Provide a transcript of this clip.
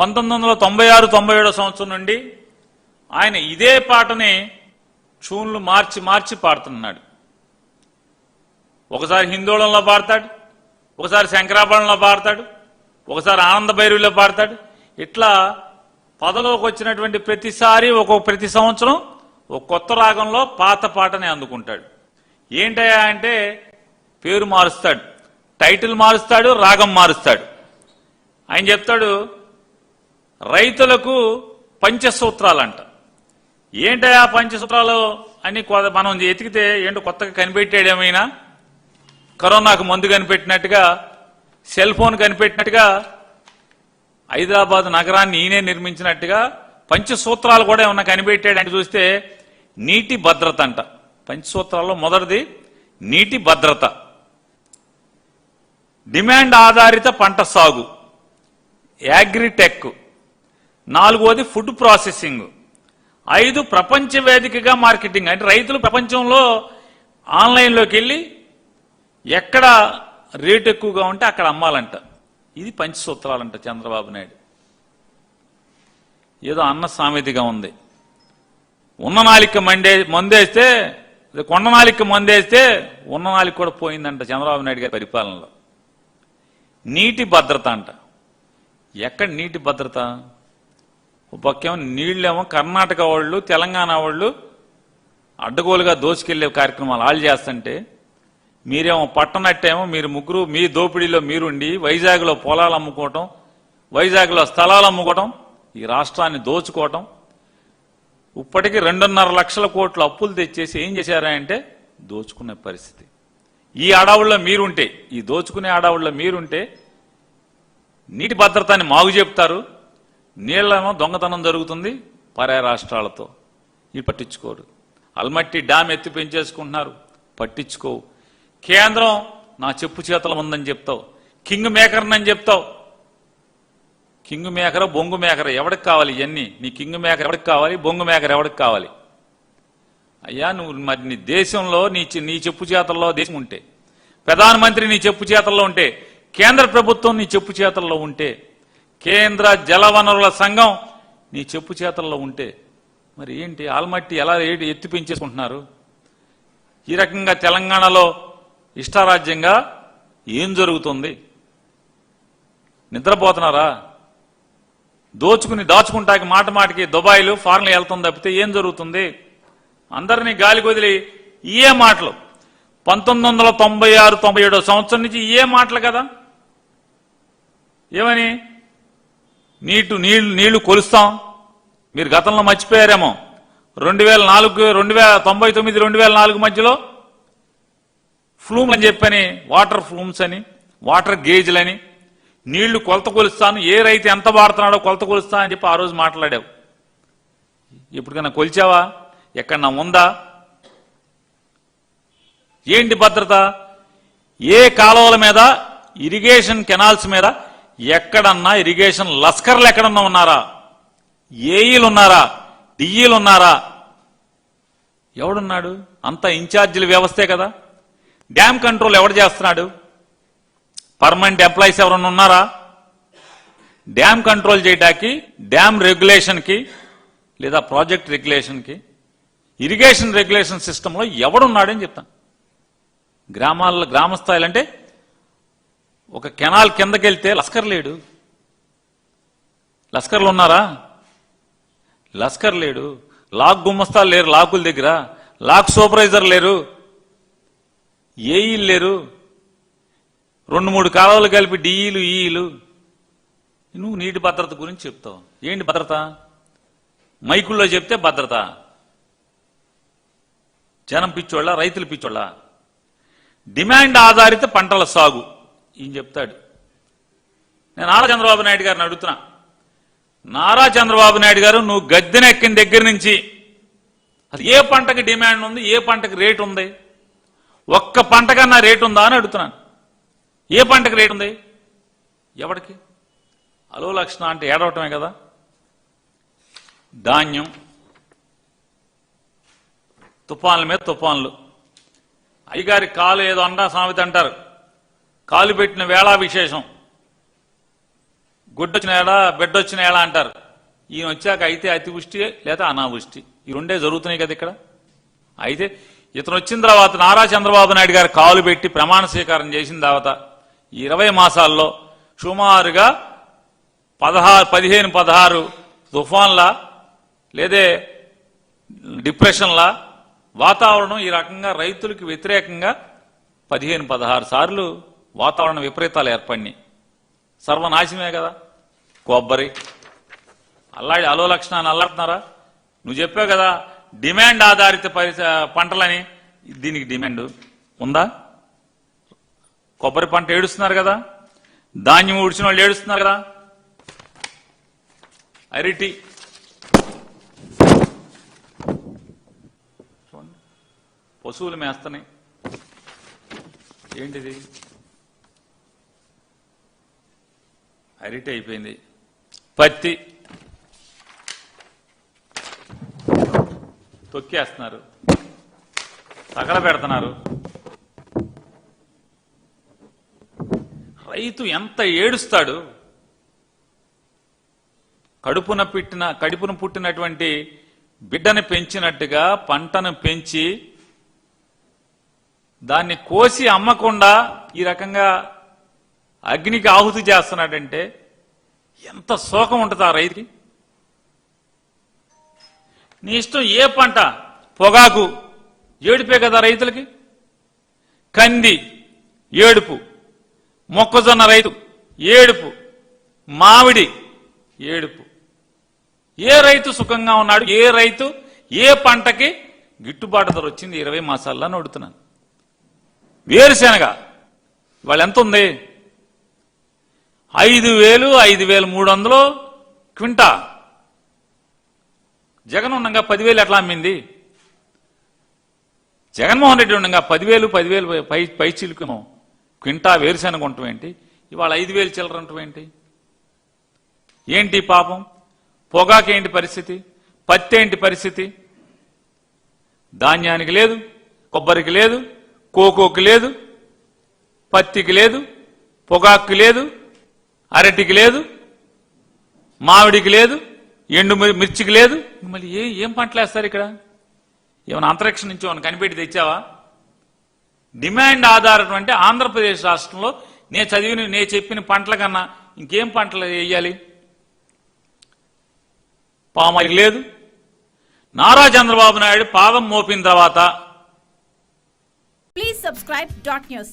పంతొమ్మిది వందల తొంభై ఆరు తొంభై ఏడో సంవత్సరం నుండి ఆయన ఇదే పాటని ట్యూన్లు మార్చి మార్చి పాడుతున్నాడు. ఒకసారి హిందోళంలో పాడతాడు ఒకసారి శంకరాభరణంలో పాడతాడు ఒకసారి ఆనంద భైరవిలో పాడతాడు. ఇట్లా పదలోకి వచ్చినటువంటి ప్రతిసారి ఒక్కొక్క ప్రతి సంవత్సరం ఒక కొత్త రాగంలో పాత పాటని అందుకుంటాడు. ఏంటయ్యా అంటే పేరు మారుస్తాడు టైటిల్ మారుస్తాడు రాగం మారుస్తాడు. ఆయన చెప్తాడు రైతులకు పంచసూత్రాలంట. ఆ పంచసూత్రాలు? అని కొ- మనం ఎతికితే ఏంటో కొత్తగా కనిపెట్టాడేమైనా కరోనాకు మందు కనిపెట్టినట్టుగా సెల్ ఫోన్ కనిపెట్టినట్టుగా హైదరాబాద్ నగరాన్ని ఈయనే నిర్మించినట్టుగా పంచసూత్రాలు కూడా ఏమన్నా కనిపెట్టాడంటే చూస్తే నీటి భద్రత అంట పంచసూత్రాల్లో మొదటిది నీటి భద్రత. డిమాండ్ ఆధారిత పంట సాగు. యాగ్రిటెక్. నాలుగోది ఫుడ్ ప్రాసెసింగ్ ఐదు ప్రపంచ వేదికగా మార్కెటింగ్. అంటే రైతులు ప్రపంచంలో ఆన్లైన్లోకి వెళ్ళి ఎక్కడ రేటు ఎక్కువగా ఉంటే అక్కడ అమ్మాలంట. ఇది పంచసూత్రాలంట చంద్రబాబు నాయుడు. ఏదో అన్న సామెతగా ఉంది. ఉన్న నాలిక మండే మందేస్తే కొండ నాలిక మందేస్తే ఉన్న నాలిక కూడా పోయిందంట చంద్రబాబు నాయుడు గారి పరిపాలనలో. నీటి భద్రత అంట. ఎక్కడ నీటి భద్రత? పక్కేమో నీళ్ళేమో కర్ణాటక వాళ్ళు తెలంగాణ వాళ్ళు అడ్డగోలుగా దోసుకెళ్ళే కార్యక్రమాలు వాళ్ళు చేస్తుంటే మీరేమో పట్టనట్టేమో మీరు ముగ్గురు మీ దోపిడీలో మీరుండి వైజాగ్లో పొలాలు అమ్ముకోవటం వైజాగ్లో స్థలాలు అమ్ముకోవటం ఈ రాష్ట్రాన్ని దోచుకోవటం ఇప్పటికీ రెండున్నర లక్షల కోట్ల అప్పులు తెచ్చేసి ఏం చేశారా అంటే దోచుకునే పరిస్థితి. ఈ అడవుల్లో మీరుంటే ఈ దోచుకునే అడవుల్లో మీరుంటే నీటి భద్రతని మాగు చెప్తారు నీళ్ళేమో దొంగతనం జరుగుతుంది పరాయ రాష్ట్రాలతో. ఇవి పట్టించుకోరు అల్మట్టి డ్యామ్ ఎత్తి పెంచేసుకుంటున్నారు. పట్టించుకోవు. కేంద్రం నా చెప్పు చేతల ఉందని చెప్తావు. కింగ్ మేకర్నని చెప్తావు. కింగ్ మేకర్ బొంగు మేకర్ ఎవడికి కావాలి ఇవన్నీ నీ కింగ్ మేకర్ ఎవడికి కావాలి? బొంగు మేకర్ ఎవడికి కావాలి? అయ్యా నువ్వు మరి నీ దేశంలో నీ నీ చెప్పు చేతల్లో దేశం ఉంటే ప్రధానమంత్రి నీ చెప్పు చేతల్లో ఉంటే కేంద్ర ప్రభుత్వం నీ చెప్పు చేతల్లో ఉంటే కేంద్ర జలవనరుల సంఘం నీ చెప్పు చేతల్లో ఉంటే మరి ఏంటి ఆల్మట్టి ఎలా ఏడు ఎత్తి పెంచేసుకుంటున్నారు? ఈ రకంగా తెలంగాణలో ఇష్టారాజ్యంగా ఏం జరుగుతుంది? నిద్రపోతున్నారా? దోచుకుని దాచుకుంటాకి మాట మాటకి దుబాయ్లు ఫారెన్లు వెళ్తుంది తప్పితే ఏం జరుగుతుంది? అందరినీ గాలి కొదిలి ఇయే మాటలు. పంతొమ్మిది వందల తొంభై ఆరు తొంభై ఏడో సంవత్సరం నుంచి ఇయే మాటలు కదా? ఏమని? నీటు నీళ్ళు నీళ్ళు కొలుస్తాం. మీరు గతంలో మర్చిపోయారేమో. రెండు వేల నాలుగు రెండు వేల తొంభై తొమ్మిది రెండు వేల నాలుగు మధ్యలో ఫ్లూమ్ అని చెప్పని వాటర్ ఫ్లూమ్స్ అని వాటర్ గేజ్లని నీళ్ళు కొలత కొలుస్తాను. ఏ రైతు ఎంత వాడుతున్నాడో కొలత కొలుస్తా అని చెప్పి ఆ రోజు మాట్లాడావు. ఇప్పటికన్నా కొలిచావా? ఎక్కడన్నా ఉందా? ఏంటి భద్రత? ఏ కాలువల మీద? ఇరిగేషన్ కెనాల్స్ మీద ఎక్కడన్నా ఇరిగేషన్ లస్కర్లు ఎక్కడన్నా ఉన్నారా? ఏఈలు ఉన్నారా డిఈలు ఉన్నారా ఎవడున్నాడు? అంత ఇన్ఛార్జీల వ్యవస్థే కదా. డ్యామ్ కంట్రోల్ ఎవడు చేస్తున్నాడు? పర్మనెంట్ ఎంప్లాయీస్ ఎవరన్నా ఉన్నారా? డ్యామ్ కంట్రోల్ చేయడానికి డ్యామ్ రెగ్యులేషన్కి లేదా ప్రాజెక్ట్ రెగ్యులేషన్కి ఇరిగేషన్ రెగ్యులేషన్ సిస్టంలో ఎవడున్నాడని చెప్తాను. గ్రామాల్లో గ్రామ అంటే ఒక కెనాల్ కిందకెళ్తే లస్కర్ లేడు. లస్కర్లు ఉన్నారా? లస్కర్ లేడు. లాక్ గుమ్మస్తాలు లేరు లాకుల దగ్గర. లాక్ సూపర్వైజర్ లేరు. ఏఈలు లేరు? రెండు మూడు కాలువలు కలిపి డిఈలు ఈఈలు నువ్వు నీటి భద్రత గురించి చెప్తావు. ఏంటి భద్రత? మైకుల్లో చెప్తే భద్రత. జనం పిచ్చోళ్ళ రైతులు పిచ్చోళ్ళ. డిమాండ్ ఆధారిత పంటల సాగు. ఈయన చెప్తాడు. నేను నారా చంద్రబాబు నాయుడు గారిని అడుగుతున్నా. నారా చంద్రబాబు నాయుడు గారు నువ్వు గద్దెనెక్కిన దగ్గర నుంచి అది ఏ పంటకి డిమాండ్ ఉంది ఏ పంటకి రేటు ఉంది? ఒక్క పంటకన్నా రేటు ఉందా అని అడుగుతున్నాను. ఏ పంటకి రేటు ఉంది? ఎవడికి? అలో లక్షణ అంటే ఏడవటమే కదా. ధాన్యం తుఫాన్ల మీద తుఫాన్లు. అయ్యగారి కాలు ఏదో అండా సామెత అంటారు. కాలు పెట్టిన వేళా విశేషం. గుడ్డొచ్చిన ఏడా బిడ్డొచ్చిన ఏడా అంటారు. ఈయన వచ్చాక అయితే అతివృష్టి లేదా అనావృష్టి. ఈ రెండే జరుగుతున్నాయి కదా ఇక్కడ. అయితే ఇతను వచ్చిన తర్వాత నారా చంద్రబాబు నాయుడు గారు కాలు పెట్టి ప్రమాణ స్వీకారం చేసిన తర్వాత ఈ ఇరవై మాసాల్లో సుమారుగా పదహారు పదిహేను పదహారు తుఫాన్ల లేదే డిప్రెషన్లా వాతావరణం ఈ రకంగా రైతులకు వ్యతిరేకంగా పదిహేను పదహారు సార్లు వాతావరణ విపరీతాలు ఏర్పడినాయి. సర్వనాశనమే కదా? కొబ్బరి. అల్లాడి అలో లక్షణాన్ని అల్లాడుతున్నారా? నువ్వు చెప్పావు కదా డిమాండ్ ఆధారిత పరిస పంటలని. దీనికి డిమాండ్ ఉందా? కొబ్బరి పంట ఏడుస్తున్నారు కదా? ధాన్యం ఉడిచిన వాళ్ళు ఏడుస్తున్నారు కదా? అరిటి. పశువులు మేస్తున్నాయి. ఏంటిది? అరిటి అయిపోయింది. పత్తి. తొక్కేస్తున్నారు. తగల పెడుతున్నారు. రైతు ఎంత ఏడుస్తాడు. కడుపున పెట్టిన కడుపున పుట్టినటువంటి బిడ్డను పెంచినట్టుగా పంటను పెంచి దాన్ని కోసి అమ్మకుండా ఈ రకంగా అగ్నికి ఆహుతి చేస్తున్నాడంటే ఎంత శోకం ఉంటుంది ఆ రైతుకి? నీ ఇష్టం ఏ పంట పొగాకు ఏడుపే కదా రైతులకి? కంది ఏడుపు మొక్కజొన్న రైతు ఏడుపు మామిడి ఏడుపు. ఏ రైతు సుఖంగా ఉన్నాడు? ఏ రైతు ఏ పంటకి గిట్టుబాటు ధర వచ్చింది? ఇరవై మాసాల్లో నడుతున్నాను. వేరుశెనగ వాళ్ళు ఎంత ఉంది? ఐదు వేలు ఐదు వేలు మూడు వందలు క్వింటా. జగన్ ఉండగా పదివేలు ఎట్లా అమ్మింది? జగన్మోహన్ రెడ్డి ఉండగా పదివేలు పదివేలు పై పై చిలుకును. క్వింటా వేరుశెనగ ఉండటం ఏంటి? ఇవాళ ఐదు వేలు చిల్లర ఉండటం ఏంటి? ఏంటి పాపం? పొగాకేంటి పరిస్థితి? పత్తి ఏంటి పరిస్థితి? ధాన్యానికి లేదు కొబ్బరికి లేదు కోకోకి లేదు పత్తికి లేదు పొగాకు లేదు అరటికి లేదు మామిడికి లేదు ఎండు మిర్- మిర్చికి లేదు. మళ్ళీ ఏ ఏం పంటలు వేస్తారు ఇక్కడ? ఏమైనా అంతరిక్షం నుంచి ఏమైనా కనిపెట్టి తెచ్చావా? డిమాండ్ ఆధారం అంటే ఆంధ్రప్రదేశ్ రాష్ట్రంలో నేను చదివిన నేను చెప్పిన పంటల కన్నా ఇంకేం పంటలు వేయాలి? పామాయిల్ లేదు. నారా చంద్రబాబు నాయుడు పాదం మోపిన తర్వాత Please subscribe dot news.